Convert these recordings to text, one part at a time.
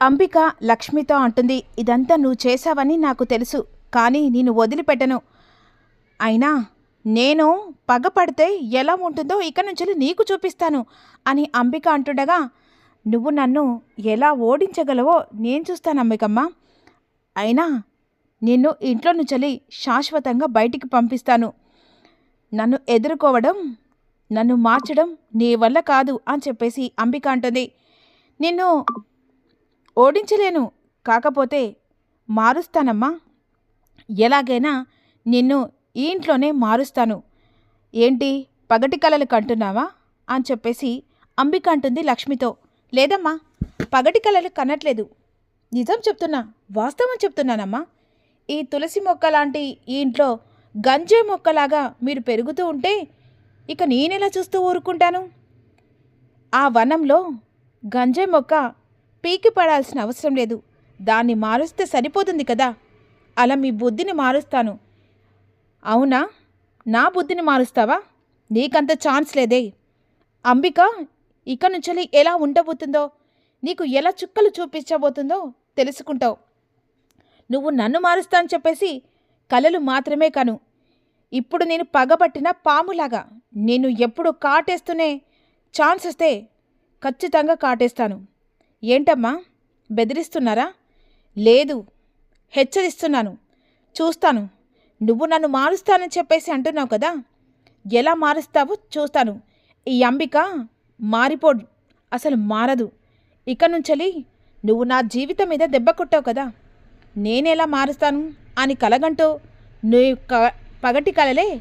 అంబిక లక్ష్మితో అంటుంది ఇదంతా నువ్వు చేశావని నాకు తెలుసు కానీ నేను వదిలిపెట్టను. అయినా నేను పగపడితే ఎలా ఉంటుందో ఇక నుంచి నీకు చూపిస్తాను అని అంబిక అంటుండగా నువ్వు నన్ను ఎలా ఓడించగలవో నేను చూస్తాను అంబికమ్మ. అయినా నిన్ను ఇంట్లో నుంచి శాశ్వతంగా బయటికి పంపిస్తాను. నన్ను ఎదుర్కోవడం నన్ను మార్చడం నీ వల్ల కాదు అని చెప్పేసి అంబిక అంటుంది. నిన్ను ఓడించలేను. కాకపోతే మారుస్తానమ్మా. ఎలాగైనా నిన్ను ఈ ఇంట్లోనే మారుస్తాను. ఏంటి? పగటి కలలు కంటున్నావా? అని చెప్పేసి అంబిక అంటుంది లక్ష్మితో. లేదమ్మా పగటి కలలు కనట్లేదు. నిజం చెప్తున్నా వాస్తవం చెప్తున్నానమ్మా. ఈ తులసి మొక్క లాంటి ఈ ఇంట్లో గంజే మొక్కలాగా మీరు పెరుగుతూ ఉంటే ఇక నేనెలా చూస్తూ ఊరుకుంటాను? ఆ వనంలో గంజే మొక్క పీకి పడాల్సిన అవసరం లేదు. దాన్ని మారుస్తే సరిపోతుంది కదా? అలా మీ బుద్ధిని మారుస్తాను. అవునా? నా బుద్ధిని మారుస్తావా? నీకంత ఛాన్స్ లేదే. అంబిక ఇక నుంచి ఎలా ఉండబోతుందో? నీకు ఎలా చుక్కలు చూపించబోతుందో తెలుసుకుంటావు. నువ్వు నన్ను మారుస్తా అని చెప్పేసి కలలు మాత్రమే కను. ఇప్పుడు నేను పగబట్టిన పాములాగా నేను ఎప్పుడు కాటేస్తూనే ఛాన్స్ వస్తే ఖచ్చితంగా కాటేస్తాను. ఏంటమ్మా? బెదిరిస్తున్నారా? లేదు హెచ్చరిస్తున్నాను. చూస్తాను. నువ్వు నన్ను మారుస్తానని చెప్పేసి అంటున్నావు కదా? ఎలా మారుస్తావో చూస్తాను. ఈ అంబిక మారిపోడు. అసలు మారదు. ఇక నుంచెలి నువ్వు నా జీవితం మీద దెబ్బ కొట్టావు కదా? నేనెలా మారుస్తాను? అని కలగంటూ నీ క పగటి కలలే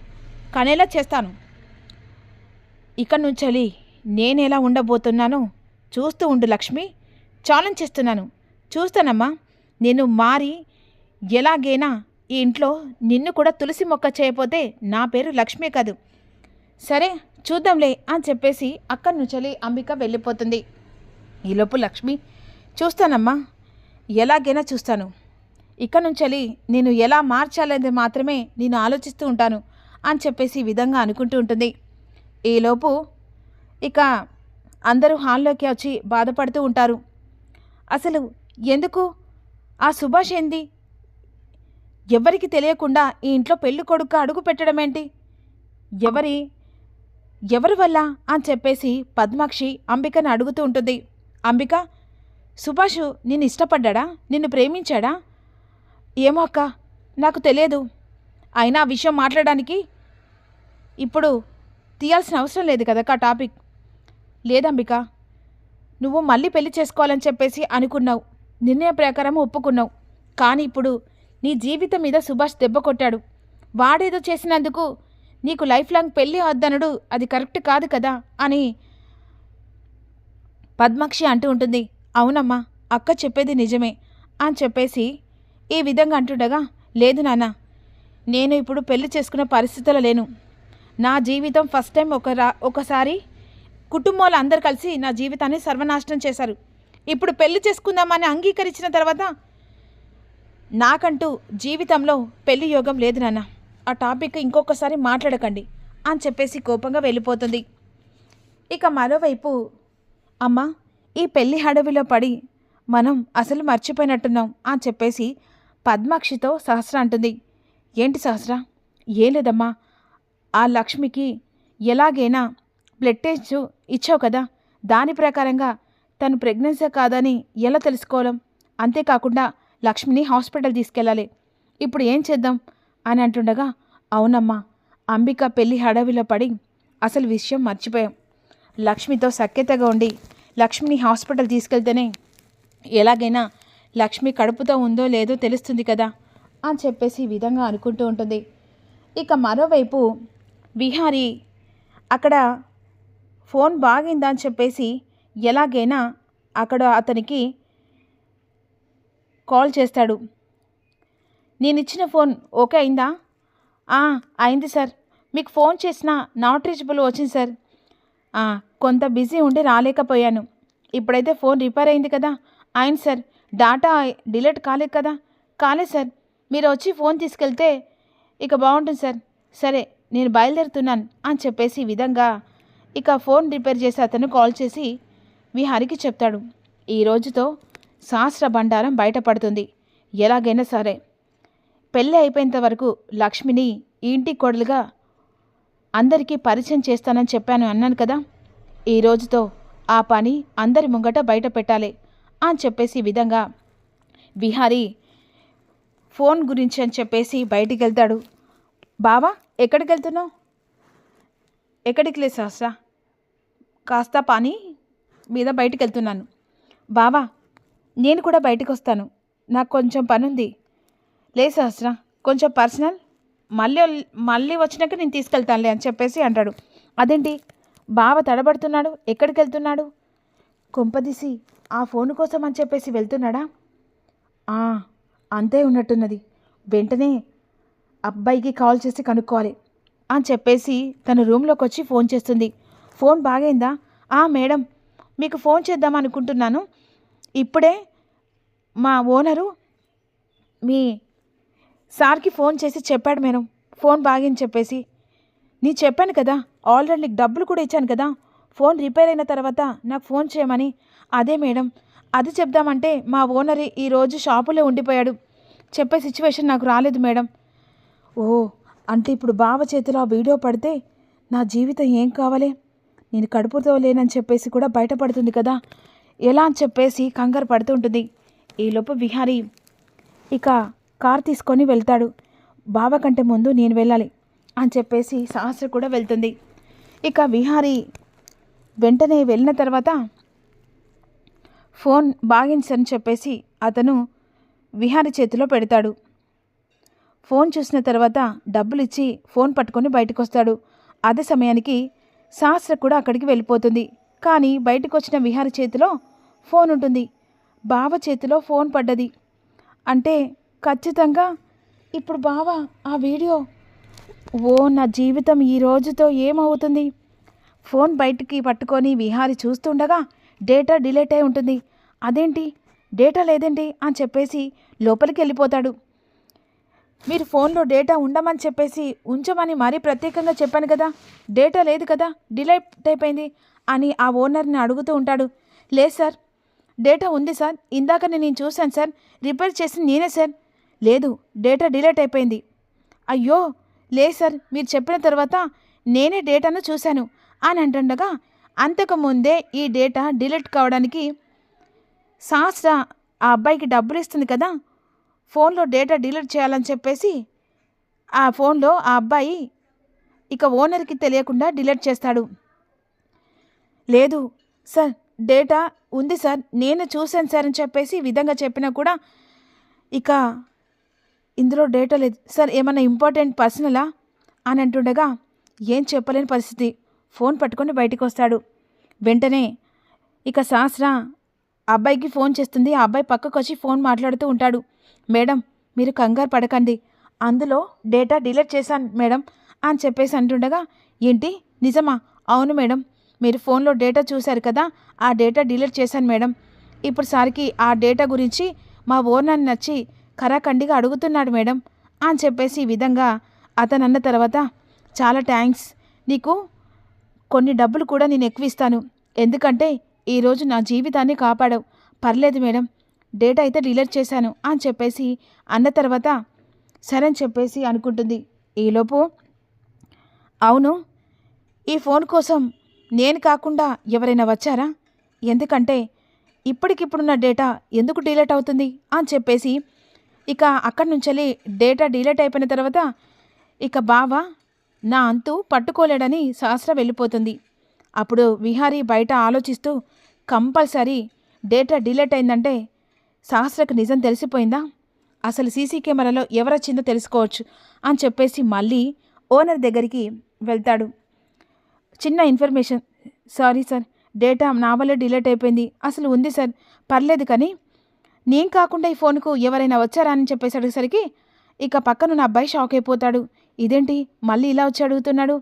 కనేలా చేస్తాను. ఇక నుంచెలి నేనెలా ఉండబోతున్నానో చూస్తూ ఉండు లక్ష్మి. ఛాలెంజ్ చేస్తున్నాను. చూస్తానమ్మా నేను మారి ఎలాగైనా ఈ ఇంట్లో నిన్ను కూడా తులసి మొక్క చేయపోతే నా పేరు లక్ష్మి కాదు. సరే చూద్దాంలే అని చెప్పేసి అక్కడి నుంచి అంబిక వెళ్ళిపోతుంది. ఈలోపు లక్ష్మి చూస్తానమ్మా ఎలాగైనా చూస్తాను. ఇక్కడి నుంచి నేను ఎలా మార్చాలనేది మాత్రమే నేను ఆలోచిస్తూ ఉంటాను అని చెప్పేసి ఈ విధంగా అనుకుంటూ ఉంటుంది. ఈలోపు ఇక అందరూ హాల్లోకి వచ్చి బాధపడుతూ ఉంటారు. అసలు ఎందుకు? ఆ సుభాష్ ఏంది? ఎవరికి తెలియకుండా ఈ ఇంట్లో పెళ్ళి కొడుకు అడుగు పెట్టడం ఏంటి ఎవరి ఎవరి వల్ల అని చెప్పేసి పద్మాక్షి అంబికని అడుగుతూ ఉంటుంది. అంబిక సుభాష్ నిన్ను ఇష్టపడ్డా నిన్ను ప్రేమించాడా? ఏమో అక్క నాకు తెలియదు. అయినా ఆ విషయం మాట్లాడడానికి ఇప్పుడు తీయాల్సిన అవసరం లేదు కదా ఆ టాపిక్. లేదంబిక నువ్వు మళ్ళీ పెళ్ళి చేసుకోవాలని చెప్పేసి అనుకున్నావు. నిర్ణయ ప్రకారం ఒప్పుకున్నావు. కానీ ఇప్పుడు నీ జీవితం మీద సుభాష్ దెబ్బ కొట్టాడు. వాడేదో చేసినందుకు నీకు లైఫ్ లాంగ్ పెళ్ళి వద్దనడు అది కరెక్ట్ కాదు కదా అని పద్మాక్షి అంటూ ఉంటుంది. అవునమ్మా అక్క చెప్పేది నిజమే అని చెప్పేసి ఈ విధంగా అంటుండగా లేదు నాన్న నేను ఇప్పుడు పెళ్ళి చేసుకునే పరిస్థితుల్లో లేను. నా జీవితం ఫస్ట్ టైం ఒక రా ఒకసారి కుటుంబంలో అందరు కలిసి నా జీవితాన్ని సర్వనాశనం చేశారు. ఇప్పుడు పెళ్ళి చేసుకుందామని అంగీకరించిన తర్వాత నాకంటూ జీవితంలో పెళ్ళి యోగం లేదు నాన్న. ఆ టాపిక్ ఇంకొకసారి మాట్లాడకండి అని చెప్పేసి కోపంగా వెళ్ళిపోతుంది. ఇక మరోవైపు అమ్మ ఈ పెళ్ళి హడవిలో పడి మనం అసలు మర్చిపోయినట్టున్నాం అని చెప్పేసి పద్మాక్షితో సహస్ర అంటుంది. ఏంటి సహస్ర? ఏం లేదమ్మా. ఆ లక్ష్మికి ఎలాగైనా బ్లడ్ టెస్ట్ ఇచ్చావు కదా? దాని ప్రకారంగా తను ప్రెగ్నెన్సీ కాదని ఎలా తెలుసుకోవడం అంతేకాకుండా లక్ష్మిని హాస్పిటల్ తీసుకెళ్ళాలి. ఇప్పుడు ఏం చేద్దాం? అని అంటుండగా అవునమ్మా అంబిక పెళ్ళి హడావిలో పడి అసలు విషయం మర్చిపోయాం. లక్ష్మితో సఖ్యతగా ఉండి లక్ష్మిని హాస్పిటల్ తీసుకెళ్తేనే ఎలాగైనా లక్ష్మి కడుపుతో ఉందో లేదో తెలుస్తుంది కదా అని చెప్పేసి ఈ విధంగా అనుకుంటూ ఉంటుంది. ఇక మరోవైపు విహారీ అక్కడ ఫోన్ బాగిందా అని చెప్పేసి ఎలాగైనా అక్కడ అతనికి కాల్ చేస్తాడు. నేను ఇచ్చిన ఫోన్ ఓకే అయిందా? "ఆ, అయింది సార్. మీకు ఫోన్ చేసిన నాట్ రీచబుల్ వచ్చింది సార్. "ఆ, కొంత బిజీ ఉండి రాలేకపోయాను. ఇప్పుడైతే ఫోన్ రిపేర్ అయింది కదా. అయింది సార్. డాటా డిలీట్ కాలేదు కదా. కాలేదు సార్. మీరు వచ్చి ఫోన్ తీసుకెళ్తే ఇక బాగుంటుంది సార్. సరే నేను బయలుదేరుతున్నాను అని చెప్పేసి ఈ విధంగా ఇక ఫోన్ రిపేర్ చేసి అతను కాల్ చేసి విహారికి చెప్తాడు. ఈ రోజుతో శాస్త్ర బండారం బయటపడుతుంది. ఎలాగైనా సరే. పెళ్ళి అయిపోయేంత వరకు లక్ష్మిని ఇంటి కొడలుగా అందరికీ పరిచయం చేస్తానని చెప్పాను అన్నాను కదా. ఈ రోజుతో ఆ పని అందరి ముంగట బయట పెట్టాలి అని చెప్పేసి ఈ విధంగా విహారీ ఫోన్ గురించి అని చెప్పేసి బయటికి వెళ్తాడు. బావా ఎక్కడికి వెళ్తున్నావు? ఎక్కడికి లేదు సహస్రా? కాస్త పని మీద బయటికి వెళ్తున్నాను బావా నేను కూడా బయటకు వస్తాను నాకు కొంచెం పని ఉంది లే సహస్ర కొంచెం పర్సనల్. మళ్ళీ మళ్ళీ వచ్చినాక నేను తీసుకెళ్తానులే అని చెప్పేసి అంటాడు. అదేంటి? బావ తడబడుతున్నాడు. ఎక్కడికి వెళ్తున్నాడు కొంపదీసి ఆ ఫోన్ కోసం అని చెప్పేసి వెళ్తున్నాడా? "ఆ, అంతే ఉన్నట్టున్నది. వెంటనే అబ్బాయికి కాల్ చేసి కనుక్కోవాలి అని చెప్పేసి తన రూమ్లోకి వచ్చి ఫోన్ చేస్తుంది. ఫోన్ బాగైందా? ఆ మేడం. మీకు ఫోన్ చేద్దాం అనుకుంటున్నాను. ఇప్పుడే మా ఓనరు మీ సార్కి ఫోన్ చేసి చెప్పాడు మేడం. ఫోన్ బాగని చెప్పేసి. నీ చెప్పాను కదా ఆల్రెడీ నీకు డబ్బులు కూడా ఇచ్చాను కదా. ఫోన్ రిపేర్ అయిన తర్వాత నాకు ఫోన్ చేయమని. అదే మేడం అది చెప్దామంటే మా ఓనర్ ఈరోజు షాపులో ఉండిపోయాడు. చెప్పే సిచ్యువేషన్ నాకు రాలేదు మేడం. ఓ అంటే ఇప్పుడు బావ చేతిలో ఆ వీడియో పడితే నా జీవితం ఏం కావాలి? నేను కడుపుతో లేనని చెప్పేసి కూడా బయటపడుతుంది కదా. ఎలా అని చెప్పేసి కంగారు పడుతూ ఉంటుంది ఈలోపు విహారీ ఇక కార్ తీసుకొని వెళ్తాడు. బావ కంటే ముందు నేను వెళ్ళాలి అని చెప్పేసి సహస్ర కూడా వెళ్తుంది. ఇక విహారీ వెంటనే వెళ్ళిన తర్వాత ఫోన్ బాగించని చెప్పేసి అతను విహారీ చేతిలో పెడతాడు. ఫోన్ చూసిన తర్వాత డబ్బులు ఇచ్చి ఫోన్ పట్టుకొని బయటకు వస్తాడు అదే సమయానికి సహస్ర కూడా అక్కడికి వెళ్ళిపోతుంది. కానీ బయటకు వచ్చిన విహారి చేతిలో ఫోన్ ఉంటుంది. బావ చేతిలో ఫోన్ పడ్డది. అంటే ఖచ్చితంగా ఇప్పుడు బావ ఆ వీడియో? ఓ నా జీవితం ఈ రోజుతో ఏమవుతుంది? ఫోన్ బయటికి పట్టుకొని విహారి చూస్తుండగా డేటా డిలేట్ అయి ఉంటుంది. అదేంటి? డేటా లేదేంటి? అని చెప్పేసి లోపలికి వెళ్ళిపోతాడు. మీరు ఫోన్లో డేటా ఉండమని చెప్పేసి ఉంచమని మరీ ప్రత్యేకంగా చెప్పాను కదా. డేటా లేదు కదా. డిలేట్ అయిపోయింది అని ఆ ఓనర్ని అడుగుతూ ఉంటాడు. లేదు సార్. డేటా ఉంది సార్. ఇందాకనే నేను చూశాను సార్. రిపేర్ చేసి నేనే సార్. లేదు. డేటా డిలీట్ అయిపోయింది. అయ్యో! లేదు సార్. మీరు చెప్పిన తర్వాత నేనే డేటాను చూశాను అని అంటుండగా అంతకుముందే ఈ డేటా డిలీట్ కావడానికి శాస్త్ర ఆ అబ్బాయికి డబ్బులు ఇస్తుంది కదా. ఫోన్లో డేటా డిలీట్ చేయాలని చెప్పేసి ఆ ఫోన్లో ఆ అబ్బాయి ఇక ఓనర్కి తెలియకుండా డిలీట్ చేస్తాడు. లేదు సార్ డేటా ఉంది సార్ నేను చూశాను సార్ అని చెప్పేసి విధంగా చెప్పినా కూడా ఇక ఇందులో డేటా లేదు. సార్ ఏమైనా ఇంపార్టెంట్ పర్సనలా? అని అంటుండగా ఏం చెప్పలేని పరిస్థితి. ఫోన్ పట్టుకొని బయటకు వస్తాడు. వెంటనే ఇక సహస్ర అబ్బాయికి ఫోన్ చేస్తుంది. ఆ అబ్బాయి పక్కకు వచ్చి ఫోన్ మాట్లాడుతూ ఉంటాడు. మేడం మీరు కంగారు పడకండి. అందులో డేటా డిలీట్ చేశాను మేడం అని చెప్పేసి అంటుండగా ఏంటి? నిజమా? అవును మేడం. మీరు ఫోన్లో డేటా చూశారు కదా ఆ డేటా డిలీట్ చేశాను మేడం. ఇప్పుడు సారికి ఆ డేటా గురించి మా ఓనర్ నచ్చి కరాఖండిగా అడుగుతున్నాడు మేడం అని చెప్పేసి ఈ విధంగా అతను అన్న తర్వాత చాలా థ్యాంక్స్. నీకు కొన్ని డబ్బులు కూడా నేను ఎక్కువ ఇస్తాను. ఎందుకంటే ఈరోజు నా జీవితాన్ని కాపాడవు. పర్లేదు మేడం. డేటా అయితే డిలీట్ చేశాను అని చెప్పేసి అన్న తర్వాత సరే అని చెప్పేసి అనుకుంటుంది. ఈలోపు అవును ఈ ఫోన్ కోసం నేను కాకుండా ఎవరైనా వచ్చారా? ఎందుకంటే ఇప్పటికిప్పుడున్న డేటా ఎందుకు డిలీట్ అవుతుంది అని చెప్పేసి ఇక అక్కడి నుంచి డేటా డిలీట్ అయిపోయిన తర్వాత ఇక బావ నా అంతు పట్టుకోలేడని శాస్త్ర వెళ్ళిపోతుంది. అప్పుడు విహారీ బయట ఆలోచిస్తూ కంపల్సరీ డేటా డిలీట్ అయిందంటే సహస్రకు నిజం తెలిసిపోయిందా? అసలు సీసీ కెమెరాలో ఎవరొచ్చిందో తెలుసుకోవచ్చు అని చెప్పేసి మళ్ళీ ఓనర్ దగ్గరికి వెళ్తాడు. చిన్న ఇన్ఫర్మేషన్. సారీ సార్ డేటా నా వల్ల డిలేట్ అయిపోయింది. అసలు ఉంది సార్. పర్లేదు కానీ నేను కాకుండా ఈ ఫోన్కు ఎవరైనా వచ్చారా అని చెప్పేసి అడిగేసరికి ఇక పక్కన నా అబ్బాయి షాక్ అయిపోతాడు. ఇదేంటి? మళ్ళీ ఇలా వచ్చి అడుగుతున్నాడు.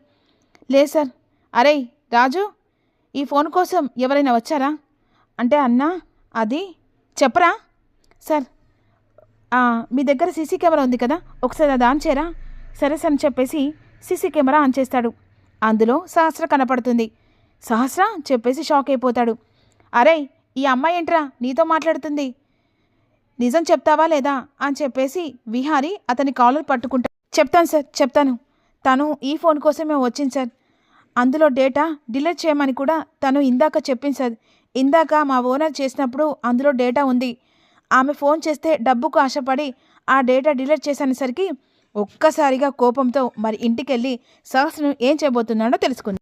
లేదు సార్. అరే రాజు ఈ ఫోన్ కోసం ఎవరైనా వచ్చారా? అంటే అన్నా అది చెప్పరా? సార్ మీ దగ్గర సీసీ కెమెరా ఉంది కదా ఒకసారి అది ఆన్ చేయరా? సరే సార్ అని చెప్పేసి సీసీ కెమెరా ఆన్ చేస్తాడు. అందులో సహస్ర కనపడుతుంది. సహస్ర? చెప్పేసి షాక్ అయిపోతాడు. అరే ఈ అమ్మాయి ఏంట్రా? నీతో మాట్లాడుతుంది. నిజం చెప్తావా లేదా? అని చెప్పేసి విహారి అతని కాలర్ పట్టుకుంటా చెప్తాను సార్ చెప్తాను. తను ఈ ఫోన్ కోసమే వచ్చింది సార్. అందులో డేటా డిలీట్ చేయమని కూడా తను ఇందాక చెప్పింది సార్. ఇందాక మా ఓనర్ చేసినప్పుడు అందులో డేటా ఉంది. ఆమె ఫోన్ చేస్తే డబ్బుకు ఆశపడి ఆ డేటా డిలీట్ చేసేసరికి ఒక్కసారిగా కోపంతో మరి ఇంటికెళ్ళి సహస్రను ఏం చేయబోతున్నాడో తెలుసుకుంది.